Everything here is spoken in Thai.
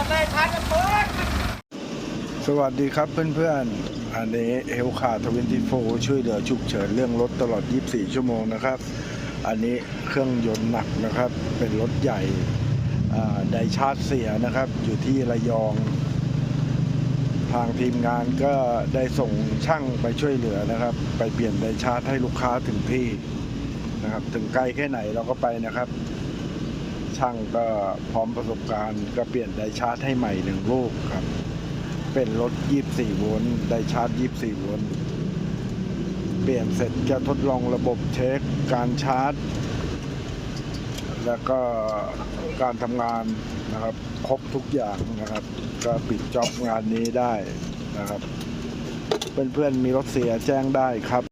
สวัสดีครับเพื่อนๆ อันนี้เฮลคาทวินตี้โฟช่วยเหลือฉุกเฉินเรื่องรถตลอด 24 ชั่วโมงนะครับ อันนี้เครื่องยนต์หนักนะครับ เป็นรถใหญ่ไดชาร์จเสียนะครับ อยู่ที่ระยอง ทางทีมงานก็ได้ส่งช่างไปช่วยเหลือนะครับ ไปเปลี่ยนไดชาร์จให้ลูกค้าถึงที่นะครับ ถึงไกลแค่ไหนเราก็ไปนะครับ ช่างก็พร้อมประสบการณ์ก็เปลี่ยนไดชาร์จให้ใหม่หนึ่งลูกครับ เป็นรถ 24 โวลต์ไดชาร์จ 24 โวลต์เปลี่ยนเสร็จจะทดลองระบบเช็คการชาร์จ แล้วก็การทำงานนะครับ ครบทุกอย่างนะครับ ก็ปิดจ็อบงานนี้ได้นะครับ เพื่อนๆมีรถเสียแจ้งได้ครับ